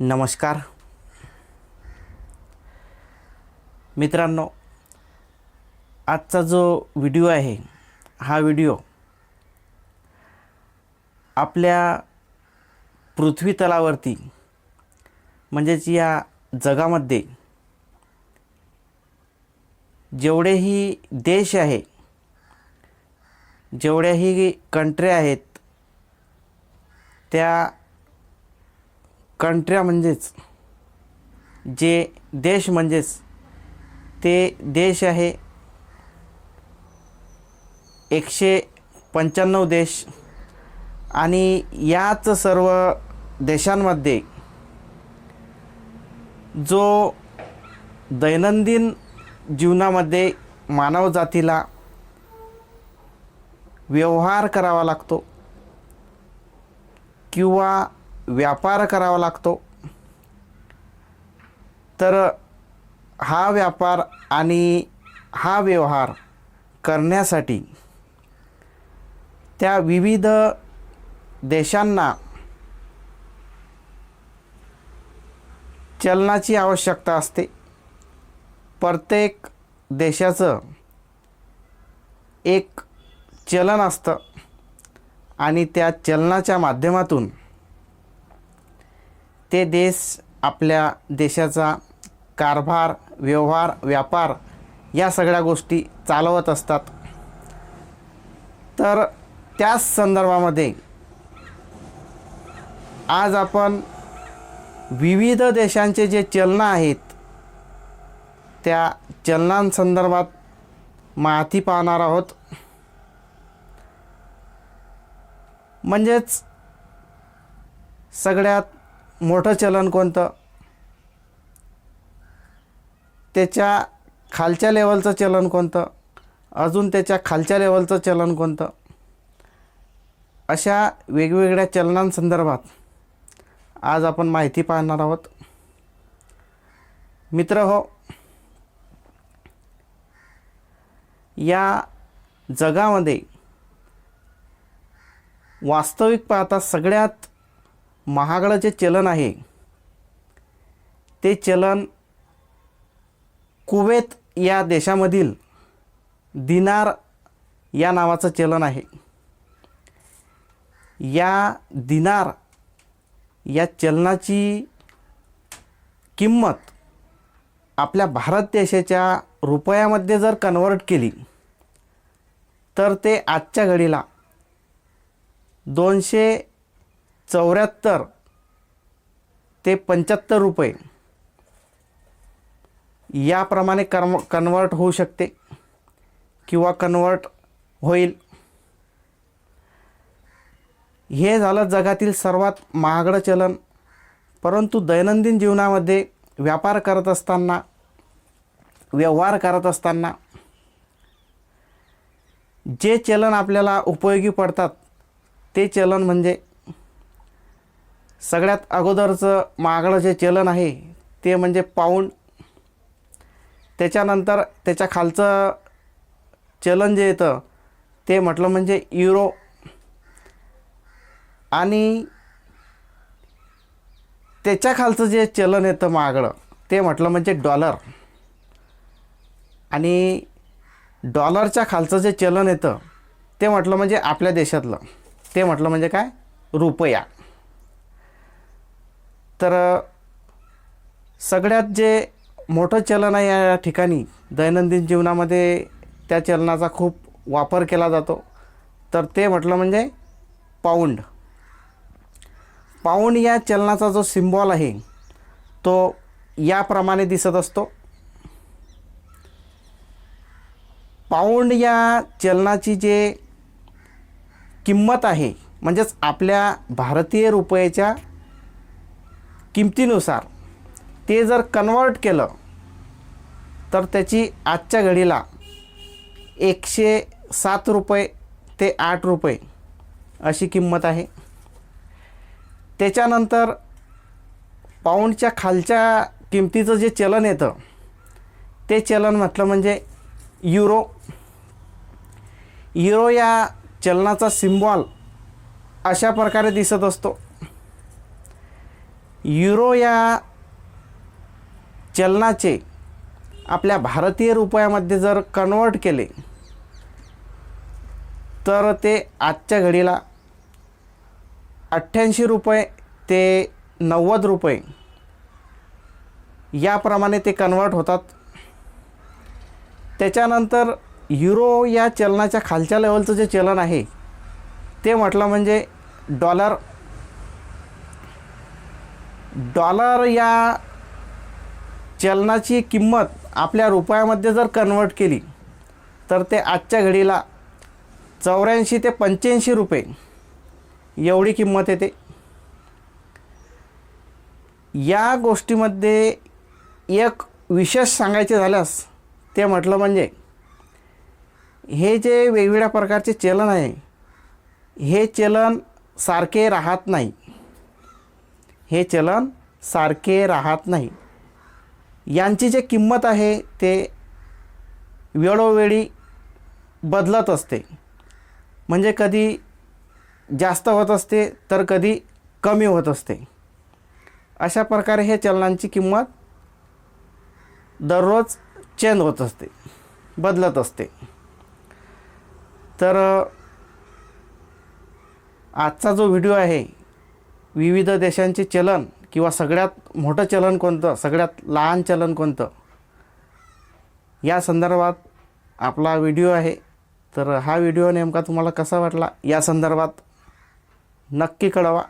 नमस्कार. मित्रांनो आजचा जो व्हिडिओ आहे हा व्हिडिओ आपल्या पृथ्वी तलावरती म्हणजेच या जगामध्ये जेवढेही देश आहे जेवढ्याही कंट्री आहेत त्या कंट्र्या म्हणजेच जे देश म्हणजेच ते देश आहे. एकशे पंच्याण्णव देश. आणि याच सर्व देशांमध्ये जो दैनंदिन जीवनामध्ये मानवजातीला व्यवहार करावा लागतो किंवा व्यापार करावा लागतो. तर हा व्यापार आणि हा व्यवहार करण्यासाठी त्या विविध देशांना चलनाची आवश्यकता असते. प्रत्येक देशाचं एक चलन असतं आणि त्या चलनाच्या माध्यमातून ते देश आपल्या देशाचा कारभार व्यवहार व्यापार या सगळ्या गोष्टी चालवत असतात. तर त्याच संदर्भामध्ये आज आपण विविध देशांचे जे चलनं आहेत त्या चलनांसंदर्भात माहिती पाहणार आहोत. म्हणजेच सगळ्यात मोठं चलन कोणतं? त्याच्या खालच्या लेवलचं चलन कोणतं? अजून त्याच्या खालच्या लेवलचं चलन कोणतं? अशा वेगवेगळ्या चलनांसंदर्भात आज आपण माहिती पाहणार आहोत. मित्र हो या जगामध्ये वास्तविक पाहता सगळ्यात महागडं जे चलन आहे ते चलन कुवेत या देशामधील दिनार या नावाचं चलन आहे. या दिनार या चलनाची किंमत आपल्या भारत देशाच्या रुपयामध्ये जर कन्वर्ट केली तर ते आजच्या घडीला दोनशे चौऱ्याहत्तर ते पंच्याहत्तर रुपये याप्रमाणे कर्म कन्वर्ट होऊ शकते किंवा कन्वर्ट होईल. हे झालं जगातील सर्वात महागडं चलन. परंतु दैनंदिन जीवनामध्ये व्यापार करत असताना व्यवहार करत असताना जे चलन आपल्याला उपयोगी पडतात ते चलन म्हणजे सगळ्यात अगोदरचं महागडं जे चलन आहे ते म्हणजे पाऊंड त्याच्यानंतर त्याच्या खालचं चलन जे येतं ते म्हटलं म्हणजे युरो. आणि त्याच्या खालचं जे चलन येतं महागडं ते म्हटलं म्हणजे डॉलर. आणि डॉलरच्या खालचं जे चलन येतं ते म्हटलं म्हणजे आपल्या देशातलं. ते म्हटलं म्हणजे काय? रुपया. तर सगळ्यात जे मोठं चलन आहे या ठिकाणी दैनंदिन जीवनामध्ये त्या चलनाचा खूप वापर केला जातो. तर ते म्हटलं म्हणजे पाऊंड. पाऊंड या चलनाचा जो सिम्बॉल आहे तो याप्रमाणे दिसत असतो. पाऊंड या चलनाची जे किंमत आहे म्हणजेच आपल्या भारतीय रुपयाच्या किमतीनुसार ते जर कन्वर्ट केलं तर त्याची आजच्या घडीला एकशे सात रुपये ते आठ रुपये अशी किंमत आहे. त्याच्यानंतर पाऊंडच्या खालच्या किमतीचं जे चलन येतं ते चलन म्हटलं म्हणजे युरो युरो या चलनाचा सिम्बॉल अशा प्रकारे दिसत असतो. युरो या चलनाचे आपल्या भारतीय रुपयामध्ये जर कन्वर्ट केले तर ते आजच्या घडीला अठ्ठ्याऐंशी रुपये ते नव्वद रुपये याप्रमाणे ते कन्वर्ट होतात. त्याच्यानंतर युरो या चलनाच्या खालच्या लेवलचं जे चलन आहे ते म्हटलं म्हणजे डॉलर डॉलर या चलनाची किंमत आपल्या रुपयामध्ये जर कन्वर्ट केली तर ते आजच्या घडीला चौऱ्याऐंशी ते पंच्याऐंशी रुपये एवढी किंमत येते. या गोष्टीमध्ये एक विशेष सांगायचे झाल्यास ते म्हटलं म्हणजे हे जे वेगवेगळ्या प्रकारचे चलन आहे हे चलन सारखे राहत नाही. हे चलन सारखे राहत नाही. यांची जे किंमत आहे ते वेळोवेळी बदलत असते. म्हणजे कधी जास्त होत असते तर कधी कमी होत असते. अशा प्रकारे हे चलनांची किंमत दररोज चेंज होत असते बदलत असते. तर आजचा जो व्हिडिओ आहे विविध देशांचे चलन किंवा सगळ्यात मोठं चलन कोणतं? सगळ्यात लहान चलन कोणतं? या संदर्भात आपला व्हिडिओ आहे. तर हा व्हिडिओ नेमका तुम्हाला कसा वाटला? या संदर्भात नक्की कळवा.